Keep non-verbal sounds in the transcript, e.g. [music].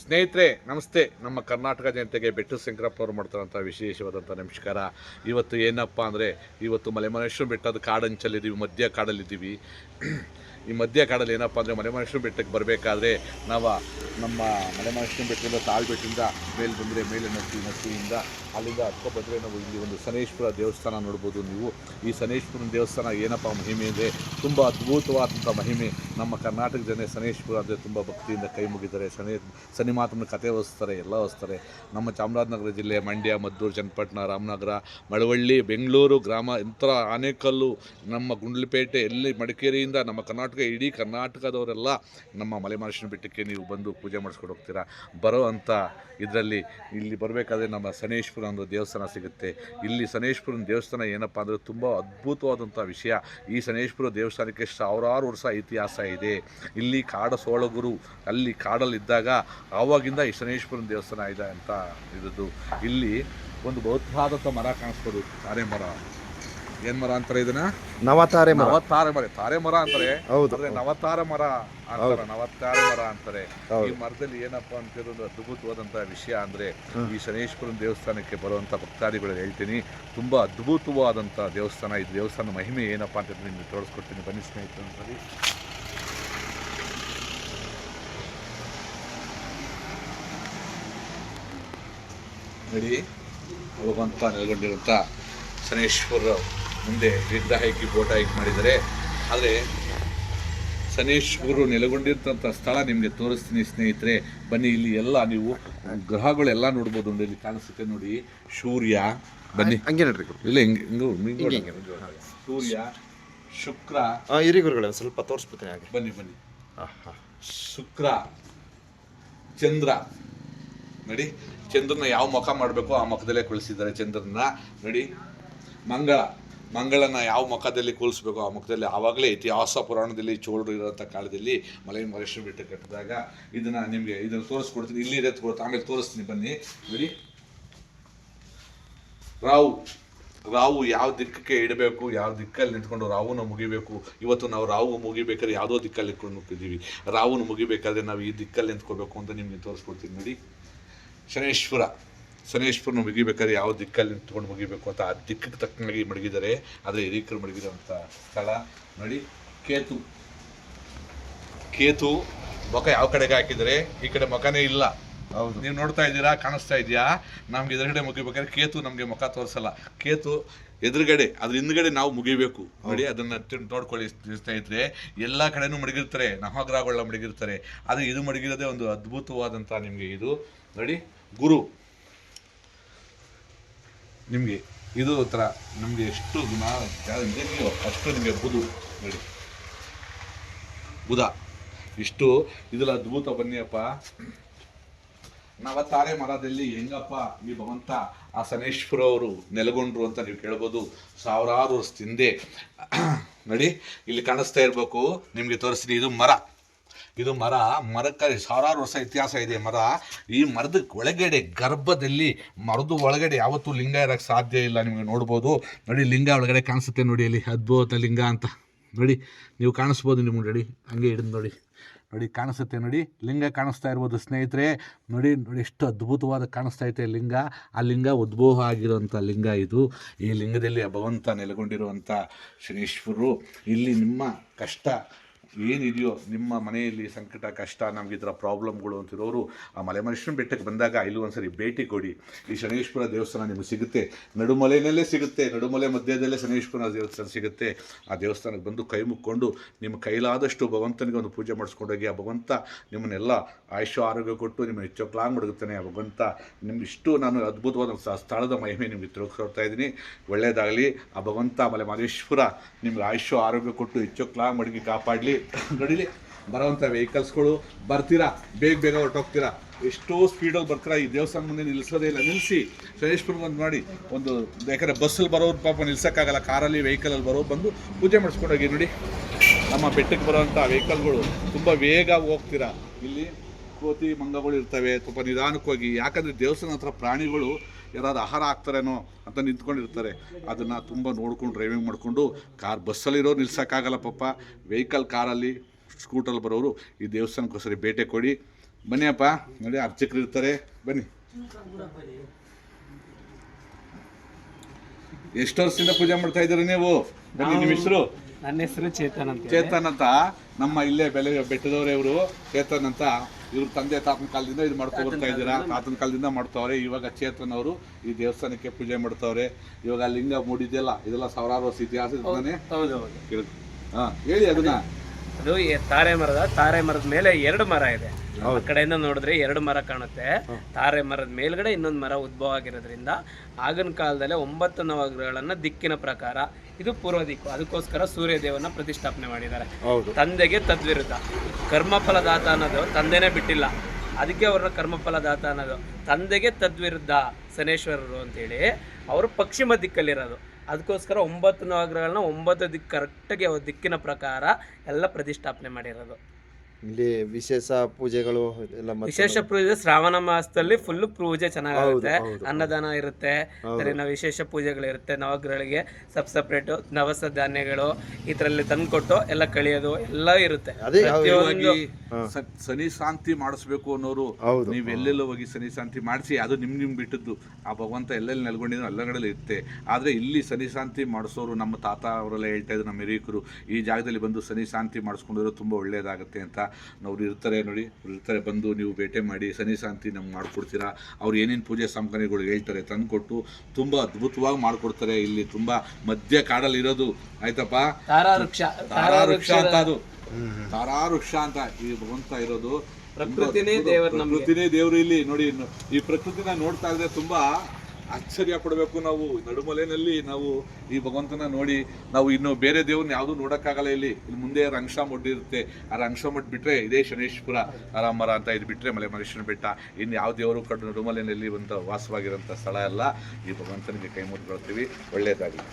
ಸ್ನೇಹಿತರೆ, ನಮಸ್ತೆ. ನಮ್ಮ ಕರ್ನಾಟಕ ಜನತೆಗೆ ಬೆಟ್ಟು ಶಂಕರಪ್ಪ ಅವರು ಮಾಡ್ತಾರಂಥ ವಿಶೇಷವಾದಂಥ ನಮಸ್ಕಾರ. ಇವತ್ತು ಏನಪ್ಪ ಅಂದರೆ, ಇವತ್ತು ಮಲೆಮಹೇಶ್ವರ ಬೆಟ್ಟದ ಕಾಡಂಚಲ್ಲಿದ್ದೀವಿ ಮಧ್ಯ ಕಾಡಲ್ಲಿದ್ದೀವಿ. ಈ ಮಧ್ಯ ಕಾಡಲ್ಲಿ ಏನಪ್ಪ ಅಂದರೆ ಮಲೆಮಹೇಶ್ವರ ಬೆಟ್ಟಕ್ಕೆ ಬರಬೇಕಾದ್ರೆ ನಾವು ನಮ್ಮ ಮಲೆಮಹೇಶ್ವರ ಬೆಟ್ಟದಿಂದ ತಾಳ್ಬೆಟ್ಟಿಂದ ಮೇಲೆ ಬಂದರೆ ಮೇಲೆ ನಟ್ಟಿ ನಟ್ಟಿಯಿಂದ ಅಲ್ಲಿಂದ ಹತ್ಕೊ ಬಂದರೆ ನಾವು ಇಲ್ಲಿ ಒಂದು ಸನೇಶ್ವರ ದೇವಸ್ಥಾನ ನೋಡ್ಬೋದು ನೀವು. ಈ ಸನೇಶ್ವರನ ದೇವಸ್ಥಾನ ಏನಪ್ಪ ಮಹಿಮೆ ಇದೆ ತುಂಬ ಅದ್ಭುತವಾದಂಥ ಮಹಿಮೆ. ನಮ್ಮ ಕರ್ನಾಟಕ ಜನ ಸನೇಶ್ವರ ಅಂದರೆ ತುಂಬ ಭಕ್ತಿಯಿಂದ ಕೈ ಮುಗಿತಾರೆ. ಸನಿ ಸನಿಮಾತನ ಕತೆ ಓದಿಸ್ತಾರೆ ಎಲ್ಲ ಓದಿಸ್ತಾರೆ ನಮ್ಮ ಚಾಮರಾಜನಗರ ಜಿಲ್ಲೆ, ಮಂಡ್ಯ, ಮದ್ದೂರು, ಚನ್ನಪಟ್ಟಣ, ರಾಮನಗರ, ಮಳವಳ್ಳಿ, ಬೆಂಗಳೂರು ಗ್ರಾಮ ಇಂಥ ಆನೇಕಲ್ಲು ನಮ್ಮ ಗುಂಡ್ಲುಪೇಟೆ, ಎಲ್ಲಿ ಮಡಿಕೇರಿಯಿಂದ ನಮ್ಮ ಕರ್ನಾಟಕ, ಇಡೀ ಕರ್ನಾಟಕದವರೆಲ್ಲ ನಮ್ಮ ಮಲೆಮಹೇಶ್ವರನ ಬೆಟ್ಟಕ್ಕೆ ನೀವು ಬಂದು ಪೂಜೆ ಮಾಡಿಸ್ಕೊಂಡು ಹೋಗ್ತೀರಾ? ಬರೋ ಅಂಥ ಇದರಲ್ಲಿ ಇಲ್ಲಿ ಬರಬೇಕಾದ್ರೆ ನಮ್ಮ ಸನೇಶ್ಪುರ ಒಂದು ದೇವಸ್ಥಾನ ಸಿಗುತ್ತೆ. ಇಲ್ಲಿ ಸನೇಶ್ಪುರನ ದೇವಸ್ಥಾನ ಏನಪ್ಪ ಅಂದರೆ ತುಂಬ ಅದ್ಭುತವಾದಂಥ ವಿಷಯ. ಈ ಸನೇಶ್ಪುರ ದೇವಸ್ಥಾನಕ್ಕೆ ಸಾವಿರಾರು ವರ್ಷ ಇತಿಹಾಸ ಇದೆ. ಇಲ್ಲಿ ಕಾಡ ಸೋಳಗುರು, ಅಲ್ಲಿ ಕಾಡಲ್ಲಿದ್ದಾಗ ಆವಾಗಿಂದ ಈ ಶನೇಶ್ವರನ ದೇವಸ್ಥಾನ ಇದೆ ಅಂತ ಇದ್ದದ್ದು. ಇಲ್ಲಿ ಒಂದು ಬೌದ್ಧಾದಂಥ ಮರ ಕಾಣಿಸ್ಬೋದು. ತಾರೆ ಮರ. ಏನ್ ಮರ ಅಂತಾರೆ ಇದನ್ನ? ನವತಾರೆ ಮರ. ನವತಾರೆ ಮರ. ತಾರೆ ಮರ ಅಂತಾರೆ. ಹೌದು. ಆದ್ರೆ ನವತಾರ ಮರ ಅಂತಾರೆ. ನವತಾರೆ ಮರ ಅಂತಾರೆ. ಈ ಮರದಲ್ಲಿ ಏನಪ್ಪಾ ಅಂತ ಒಂದು ಅದ್ಭುತವಾದಂತ ವಿಷಯ ಅಂದ್ರೆ ಈ ಶನೇಶ್ವರನ ದೇವಸ್ಥಾನಕ್ಕೆ ಬರುವಂತ ಭಕ್ತಾದಿಗಳು ಹೇಳ್ತೀನಿ. ತುಂಬಾ ಅದ್ಭುತವಾದಂತ ದೇವಸ್ಥಾನ. ಇದು ದೇವಸ್ಥಾನ ಮಹಿಮೆ ಏನಪ್ಪಾ ಅಂತ ನಿಮ್ಗೆ ತೋರಿಸ್ಕೊಡ್ತೀನಿ. ಬನ್ನಿ ಸ್ನೇಹಿತರೆ ನೋಡಿ. ಭಗವಂತ ನೆಲೆಗೊಂಡಿರುವಂಥ ಶನೇಶ್ವರ ಮುಂದೆ ಗಿಡ್ಡ ಹಾಕಿ ಫೋಟೋ ಹಾಕಿ ಮಾಡಿದ್ದಾರೆ. ಆದರೆ ಗುರು ನೆಲೆಗೊಂಡಿರ್ತಂಥ ಸ್ಥಳ ನಿಮಗೆ ತೋರಿಸ್ತೀನಿ ಸ್ನೇಹಿತರೆ. ಬನ್ನಿ ಇಲ್ಲಿ ಎಲ್ಲ ನೀವು ಗ್ರಹಗಳೆಲ್ಲ ನೋಡ್ಬೋದು ನೋಡಿ ಇಲ್ಲಿ ಕಾಣಿಸುತ್ತೆ ನೋಡಿ. ಸೂರ್ಯ ಬನ್ನಿ. ಹಂಗೆ ನೋಡ್ರಿ ಇಲ್ಲ ಹಿಂಗೆ ಹಿಂಗೆ ಸೂರ್ಯ ಶುಕ್ರ. ಇರಿ ಗುರುಗಳೇ ಸ್ವಲ್ಪ ತೋರಿಸ್ಬಿಡ್ತೀನಿ ಹಾಗೆ. ಬನ್ನಿ ಬನ್ನಿ. ಶುಕ್ರ ಚಂದ್ರ. ನೋಡಿ ಚಂದ್ರನ ಯಾವ ಮುಖ ಮಾಡಬೇಕು ಆ ಮುಖದಲ್ಲೇ ಕುಳಿಸಿದ್ದಾರೆ ಚಂದ್ರನ ನೋಡಿ ಮಂಗಳ. ಮಂಗಳನ ಯಾವ ಮುಖದಲ್ಲಿ ಕೂಲಿಸ್ಬೇಕು ಆ ಮುಖದಲ್ಲಿ ಆವಾಗಲೇ ಇತಿಹಾಸ ಪುರಾಣದಲ್ಲಿ ಚೋಳರು ಇರೋಂಥ ಕಾಲದಲ್ಲಿ ಮಲೈ ಮಹೇಶ್ವರ ಬೆಟ್ಟ ಕಟ್ಟಿದಾಗ ಇದನ್ನ ನಿಮಗೆ ಇದನ್ನು ತೋರಿಸ್ಕೊಡ್ತೀನಿ. ಇಲ್ಲಿ ಇದೆ ಆಮೇಲೆ ತೋರಿಸ್ತೀನಿ ಬನ್ನಿ. ನೋಡಿ. ರಾವು ರಾವು ಯಾವ ದಿಕ್ಕಕ್ಕೆ ಇಡಬೇಕು, ಯಾವ ದಿಕ್ಕಲ್ಲಿ ನಿಂತ್ಕೊಂಡು ರಾವುನ ಮುಗಿಬೇಕು? ಇವತ್ತು ನಾವು ರಾವು ಮುಗಿಬೇಕಾದ್ರೆ ಯಾವುದೋ ದಿಕ್ಕಲ್ಲಿ ನಿಂತ್ಕೊಂಡು ಹೋಗ್ತಿದ್ದೀವಿ ರಾವುನ ಮುಗಿಬೇಕಾದ್ರೆ ನಾವು ಈ ದಿಕ್ಕಲ್ಲಿ ನಿಂತ್ಕೋಬೇಕು ಅಂತ ನಿಮಗೆ ತೋರಿಸ್ಕೊಡ್ತೀನಿ. ನೋಡಿ. ಶನೇಶ್ವರ. ಶನೇಶ್ವರನ ಮುಗಿಬೇಕಾದ್ರೆ ಯಾವ ದಿಕ್ಕಲ್ಲಿ ನಿಂತ್ಕೊಂಡು ಮುಗಿಬೇಕು ಅಂತ ಆ ದಿಕ್ಕಕ್ಕೆ ತಕ್ಕನಾಗಿ ಮಡಗಿದ್ದಾರೆ ಆದರೆ ಹಿರೀಕರು ಮಡಗಿರುವಂಥ ಸ್ಥಳ. ನೋಡಿ ಕೇತು. ಕೇತು ಮುಖ ಯಾವ ಕಡೆಗೆ ಹಾಕಿದರೆ? ಈ ಕಡೆ ಮುಖನೇ ಇಲ್ಲ. ಹೌದು. ನೀವು ನೋಡ್ತಾ ಇದ್ದೀರಾ? ಕಾಣಿಸ್ತಾ ಇದೆಯಾ ನಮ್ಗೆ ಎದುರುಗಡೆ ಮುಗಿಬೇಕಾದ್ರೆ ಕೇತು ನಮಗೆ ಮುಖ ತೋರಿಸಲ್ಲ. ಕೇತು ಎದುರುಗಡೆ ಅದ್ರ ಹಿಂದ್ಗಡೆ ನಾವು ಮುಗಿಬೇಕು. ನೋಡಿ ಅದನ್ನ ನೋಡ್ಕೊಳ್ಳಿ ಇದ್ರೆ ಎಲ್ಲ ಕಡೆನೂ ಮಡಗಿರ್ತಾರೆ ನವಗ್ರಹಗಳನ್ನ ಮಡಗಿರ್ತಾರೆ. ಆದರೆ ಇದು ಮಡಗಿರೋದೇ ಒಂದು ಅದ್ಭುತವಾದಂಥ ನಿಮಗೆ ಇದು. ನೋಡಿ ಗುರು. ನಿಮಗೆ ಇದು ಥರ ನಮಗೆ ಎಷ್ಟು ಗುಣ ಇದೆಯೋ ಅಷ್ಟು ನಿಮಗೆ ಬುದು ನೋಡಿ ಬುಧ, ಇಷ್ಟು ಇದೆಲ್ಲ ಅದ್ಭುತ ಬನ್ನಿಯಪ್ಪ. ನವತಾರೆ ಮರದಲ್ಲಿ ಹೆಂಗಪ್ಪ ಈ ಭಗವಂತ ಆ ಶನೇಶ್ವರ ಅವರು ನೆಲೆಗೊಂಡ್ರು ಅಂತ ನೀವು ಕೇಳ್ಬೋದು. ಸಾವಿರಾರು ವರ್ಷ ಹಿಂದೆ. [clears throat] ನೋಡಿ, ಇಲ್ಲಿ ಕಾಣಿಸ್ತಾ ಇರಬೇಕು, ನಿಮಗೆ ತೋರಿಸ್ತೀನಿ, ಇದು ಮರ. ಇದು ಮರ ಮರಕ್ಕೆ ಸಾವಿರಾರು ವರ್ಷ ಇತಿಹಾಸ ಇದೆ ಮರ. ಈ ಮರದ ಒಳಗಡೆ, ಗರ್ಭದಲ್ಲಿ, ಮರದ ಒಳಗಡೆ ಯಾವತ್ತೂ ಲಿಂಗ ಇರೋಕ್ಕೆ ಸಾಧ್ಯ ಇಲ್ಲ. ನಿಮಗೆ ನೋಡ್ಬೋದು. ನೋಡಿ, ಲಿಂಗ ಒಳಗಡೆ ಕಾಣಿಸುತ್ತೆ ನೋಡಿ ಅಲ್ಲಿ ಅದ್ಭುತ ಲಿಂಗ ಅಂತ. ನೋಡಿ, ನೀವು ಕಾಣಿಸ್ಬೋದು ನಿಮ್ಗೆ, ನೋಡಿ, ಹಂಗೆ ಹಿಡಿದು ನೋಡಿ. ನೋಡಿ, ಕಾಣಿಸುತ್ತೆ ನೋಡಿ, ಲಿಂಗ ಕಾಣಿಸ್ತಾ ಇರ್ಬೋದು ಸ್ನೇಹಿತರೆ. ನೋಡಿ ನೋಡಿ, ಎಷ್ಟು ಅದ್ಭುತವಾದ ಕಾಣಿಸ್ತಾ ಐತೆ ಲಿಂಗ. ಆ ಲಿಂಗ ಉದ್ಭವ ಆಗಿರುವಂಥ ಲಿಂಗ ಇದು. ಈ ಲಿಂಗದಲ್ಲಿ ಭಗವಂತ ನೆಲೆಗೊಂಡಿರುವಂಥ ಶನೀಶ್ವರರು ಇಲ್ಲಿ ನಿಮ್ಮ ಕಷ್ಟ ಏನಿದೆಯೋ ನಿಮ್ಮ ಮನೆಯಲ್ಲಿ ಸಂಕಟ, ಕಷ್ಟ, ನಮ್ಗೆ ಈ ಥರ ಪ್ರಾಬ್ಲಮ್ಗಳು ಅಂತಿರೋರು, ಆ ಮಲೆಮಹೇಶ್ವರನ ಬೆಟ್ಟಕ್ಕೆ ಬಂದಾಗ ಇಲ್ಲಿ ಒಂದ್ಸರಿ ಭೇಟಿ ಕೊಡಿ. ಈ ಶನೇಶ್ವರ ದೇವಸ್ಥಾನ ನಿಮಗೆ ಸಿಗುತ್ತೆ. ನಡುಮಲೆಯಲ್ಲೇ ಸಿಗುತ್ತೆ, ನಡುಮಲೆ ಮಧ್ಯದಲ್ಲೇ ಶನೇಶ್ವರ ದೇವಸ್ಥಾನ ಸಿಗುತ್ತೆ. ಆ ದೇವಸ್ಥಾನಕ್ಕೆ ಬಂದು ಕೈ ಮುಕ್ಕೊಂಡು ನಿಮ್ಮ ಕೈಲಾದಷ್ಟು ಭಗವಂತನಿಗೆ ಒಂದು ಪೂಜೆ ಮಾಡಿಸ್ಕೊಂಡೋಗಿ ಆ ಭಗವಂತ ನಿಮ್ಮನ್ನೆಲ್ಲ ಆಯುಷ್ಯ, ಆರೋಗ್ಯ ಕೊಟ್ಟು ನಿಮ್ಮ ಹೆಚ್ಚೊಕ್ಲಾಂಗ್ ಮಡಗುತ್ತಾನೆ ಆ ಭಗವಂತ ನಿಮ್ಮ ಇಷ್ಟು ನಾನು ಅದ್ಭುತವಾದ ಸ್ಥಳದ ಮಹಿಮೆ ನಿಮಗೆ ತಿಳ್ಕೊಳ್ತಾ ಇದ್ದೀನಿ. ಒಳ್ಳೆಯದಾಗಲಿ. ಆ ಭಗವಂತ ಮಲೆ ಮಹೇಶ್ವರ ನಿಮ್ಗೆ ಆಯುಷ್ಯ, ಆರೋಗ್ಯ ಕೊಟ್ಟು ಹೆಚ್ಚೊಕ್ಲಾಂಗ್ ಮಡಗಿ ಕಾಪಾಡಲಿ. ನಡೀಲಿ ಬರೋವಂಥ ವೆಹಿಕಲ್ಸ್ಗಳು ಬರ್ತೀರಾ? ಬೇಗ ಬೇಗ ಹೊರಟೋಗ್ತೀರಾ? ಎಷ್ಟೋ ಸ್ಪೀಡಲ್ಲಿ ಬರ್ತೀರಾ? ಈ ದೇವಸ್ಥಾನ ಮುಂದೆ ನಿಲ್ಲಿಸೋದೇ ಇಲ್ಲ. ನಿಲ್ಲಿಸಿ ಶನೇಶ್ವರ್ಗೆ ಒಂದು ಮಾಡಿ ಒಂದು ಯಾಕಂದರೆ ಬಸ್ಸಲ್ಲಿ ಬರೋರು ಪಾಪ ನಿಲ್ಸೋಕ್ಕಾಗಲ್ಲ. ಕಾರಲ್ಲಿ ವೆಹಿಕಲಲ್ಲಿ ಬರೋ ಬಂದು ಪೂಜೆ ಮಾಡಿಸ್ಕೊಂಡೋಗಿ ನೋಡಿ. ನಮ್ಮ ಬೆಟ್ಟಕ್ಕೆ ಬರೋವಂಥ ವೆಹಿಕಲ್ಗಳು ತುಂಬ ವೇಗ ಹೋಗ್ತೀರಾ? ಇಲ್ಲಿ ಕೋತಿ ಮಂಗಗಳು ಇರ್ತವೆ ತುಂಬ ನಿಧಾನಕ್ಕೋಗಿ ಯಾಕಂದರೆ ದೇವಸ್ಥಾನ ಹತ್ರ ಪ್ರಾಣಿಗಳು ಯಾರಾದ್ರು ಆಹಾರ ಆಗ್ತಾರೇನೋ ಅಂತ ನಿಂತ್ಕೊಂಡಿರ್ತಾರೆ. ಅದನ್ನು ತುಂಬ ನೋಡ್ಕೊಂಡು ಡ್ರೈವಿಂಗ್ ಮಾಡಿಕೊಂಡು ಕಾರ್ ಬಸ್ಸಲ್ಲಿರೋ ನಿಲ್ಸೋಕ್ಕಾಗಲ್ಲ ಪಾಪ. ವೆಹಿಕಲ್ ಕಾರಲ್ಲಿ ಸ್ಕೂಟಲ್ಲಿ ಬರೋರು ಈ ದೇವಸ್ಥಾನಕ್ಕೋಸ್ಕರ ಭೇಟಿ ಕೊಡಿ. ಬನ್ನಿ ಅಪ್ಪ ನೋಡಿ ಅರ್ಚಕರು ಇರ್ತಾರೆ. ಬನ್ನಿ. ಎಷ್ಟು ವರ್ಷದಿಂದ ಪೂಜೆ ಮಾಡ್ತಾ ಇದ್ದೀರಾ ನೀವು? ಬನ್ನಿ ನಿಮ್ಮ ಹೆಸರು. ನನ್ನ ಹೆಸರು ಚೇತನ್ ಅಂತ. ಚೇತನ್ ಅಂತ. ನಮ್ಮ ಇಲ್ಲೇ ಬೆಲೆ ಬೆಟ್ಟದವರೇ ಇವರು ಚೇತನ್ ಅಂತ ಇವ್ರ ತಂದೆ ತಾತನ ಕಾಲದಿಂದ ಇದು ಮಾಡ್ಕೊ ಬರ್ತಾ ಇದ್ದೀರಾ? ತಾತನ ಕಾಲದಿಂದ ಮಾಡ್ತಾವ್ರೆ. ಇವಾಗ ಚೇತನ್ ಅವರು ಈ ದೇವಸ್ಥಾನಕ್ಕೆ ಪೂಜೆ ಮಾಡ್ತಾವ್ರೆ. ಇವಾಗ ಲಿಂಗ ಮೂಡಿದೆಯಲ್ಲ ಇದೆಲ್ಲ ಸಾವಿರಾರು ವರ್ಷ ಇತಿಹಾಸ ಹಾ ಹೇಳಿ ಅದನ್ನ. ಅದು ತಾರೆ ಮರದ ತಾರೆ ಮರದ ಮೇಲೆ ಎರಡು ಮರ ಇದೆ. ಆ ಕಡೆಯಿಂದ ನೋಡಿದ್ರೆ ಎರಡು ಮರ ಕಾಣುತ್ತೆ. ತಾರೆ ಮರದ ಮೇಲ್ಗಡೆ ಇನ್ನೊಂದು ಮರ ಉದ್ಭವ ಆಗಿರೋದ್ರಿಂದ ಆಗಿನ ಕಾಲದಲ್ಲೇ ಒಂಬತ್ತು ನವಗ್ರಹಗಳನ್ನ ದಿಕ್ಕಿನ ಪ್ರಕಾರ ಇದು ಪೂರ್ವ ದಿಕ್ಕು. ಅದಕ್ಕೋಸ್ಕರ ಸೂರ್ಯ ದೇವನ ಪ್ರತಿಷ್ಠಾಪನೆ ಮಾಡಿದ್ದಾರೆ. ತಂದೆಗೆ ತದ್ವಿರುದ್ಧ. ಕರ್ಮಫಲದಾತ ಅನ್ನೋದು ತಂದೆನೇ ಬಿಟ್ಟಿಲ್ಲ. ಅದಕ್ಕೆ ಅವ್ರನ್ನ ಕರ್ಮಫಲದಾತ ಅನ್ನೋದು ತಂದೆಗೆ ತದ್ವಿರುದ್ಧ ಶನೇಶ್ವರರು ಅಂತೇಳಿ ಅವರು ಪಶ್ಚಿಮ ದಿಕ್ಕಲ್ಲಿರೋದು. ಅದಕ್ಕೋಸ್ಕರ ಒಂಬತ್ತು ನವಗ್ರಹಗಳನ್ನ ಒಂಬತ್ತು ದಿಕ್ಕು ಕರೆಕ್ಟಾಗಿ ಅವ್ರ ದಿಕ್ಕಿನ ಪ್ರಕಾರ ಎಲ್ಲ ಪ್ರತಿಷ್ಠಾಪನೆ ಮಾಡಿರೋದು. ಇಲ್ಲಿ ವಿಶೇಷ ಪೂಜೆಗಳು ಎಲ್ಲ ಮತ್ತೆ ವಿಶೇಷ ಪೂಜೆ ಶ್ರಾವಣ ಮಾಸದಲ್ಲಿ ಫುಲ್ ಪೂಜೆ ಚೆನ್ನಾಗಿರುತ್ತೆ. ಹೌದು, ಅನ್ನದಾನ ಇರುತ್ತೆ. ವಿಶೇಷ ವಿಶೇಷ ಪೂಜೆಗಳಿರುತ್ತೆ. ನವಗ್ರಹಗಳಿಗೆ ಸಬ್ ಸಪ್ರೇಟ್ ನವಸ ಧಾನ್ಯಗಳು ಇದರಲ್ಲಿ ತಂದ್ಕೊಟ್ಟು ಎಲ್ಲ ಕಳಿಯೋದು ಎಲ್ಲ ಇರುತ್ತೆ. ಅದೇ ಪ್ರತಿಯೊಂದು ಸ- ಸನಿ ಶಾಂತಿ ಮಾಡಿಸ್ಬೇಕು ಅನ್ನೋರು ಹೌದು. ನೀವು ಎಲ್ಲೆಲ್ಲ ಹೋಗಿ ಶನಿ ಶಾಂತಿ ಮಾಡಿಸಿ ಅದು ನಿಮ್ ನಿಮ್ ಬಿಟ್ಟದ್ದು. ಆ ಭಗವಂತ ಎಲ್ಲೆಲ್ಲಿ ನೆಲ್ಕೊಂಡಿದ್ರು ಎಲ್ಲಗಳಲ್ಲಿ ಇರುತ್ತೆ ಆದ್ರೆ ಇಲ್ಲಿ ಸನಿ ಶಾಂತಿ ಮಾಡಿಸೋರು ನಮ್ಮ ತಾತ ಅವರೆಲ್ಲ ಹೇಳ್ತಾ ಇದ್ರು ನಮ್ಮ ಹಿರಿಯಕರು ಈ ಜಾಗದಲ್ಲಿ ಬಂದು ಶನಿ ಶಾಂತಿ ಮಾಡಿಸ್ಕೊಂಡಿರೋ ತುಂಬಾ ಒಳ್ಳೇದಾಗುತ್ತೆ ಅಂತ. ಅವ್ರು ಇರ್ತಾರೆ ನೋಡಿ ಅವ್ರು ಇರ್ತಾರೆ ಬಂದು ನೀವು ಭೇಟೆ ಮಾಡಿ ಸನಿ ಶಾಂತಿ ನಮ್ಗೆ ಮಾಡಿಕೊಡ್ತೀರಾ. ಅವ್ರು ಏನೇನು ಪೂಜೆ ಸಾಮಗ್ರಿಗಳು ಹೇಳ್ತಾರೆ ತಂದ್ಕೊಟ್ಟು ತುಂಬಾ ಅದ್ಭುತವಾಗಿ ಮಾಡಿಕೊಡ್ತಾರೆ. ಇಲ್ಲಿ ತುಂಬಾ ಮಧ್ಯ ಕಾಡಲ್ಲಿ ಇರೋದು ಆಯ್ತಪ್ಪ? ತಾರಾ ವೃಕ್ಷ ಅಂತ ಅದು. ತಾರಾ ವೃಕ್ಷ ಅಂತ ಈ ಭಗವಂತ ಇರೋದು. ಪ್ರಕೃತಿನೇ ದೇವ್ರು ಇಲ್ಲಿ ನೋಡಿ ಈ ಪ್ರಕೃತಿನ ನೋಡ್ತಾ ಇದ್ರೆ ತುಂಬಾ ಆಶ್ಚರ್ಯ ಪಡಬೇಕು ನಾವು. ನಡುಮಲೆಯಲ್ಲಿ ನಾವು ಈ ಭಗವಂತನ ನೋಡಿ ನಾವು ಇನ್ನು ಬೇರೆ ದೇವ್ರನ್ನ ಯಾವುದು ನೋಡೋಕ್ಕಾಗಲ್ಲ ಇಲ್ಲಿ. ಇಲ್ಲಿ ಮುಂದೆ ರಂಗ ಮಠ ಇರುತ್ತೆ. ಆ ರಂಕ್ಷ ಮಠ ಬಿಟ್ರೆ ಇದೇ ಶನೇಶ್ಪುರ ಆರಾಮರ ಅಂತ ಇದು ಬಿಟ್ರೆ ಮಲೆ ಮಹೇಶ್ವರನ ಬೆಟ್ಟ. ಇನ್ನು ಯಾವ ದೇವರು ಕಡು ನಡುಮಲೆಯಲ್ಲಿ ಒಂದು ವಾಸವಾಗಿರೋಂಥ ಸ್ಥಳ ಅಲ್ಲ. ಈ ಭಗವಂತನಿಗೆ ಕೈ ಮುಟ್ಕೊಳ್ತೀವಿ ಒಳ್ಳೇದಾಗಲಿ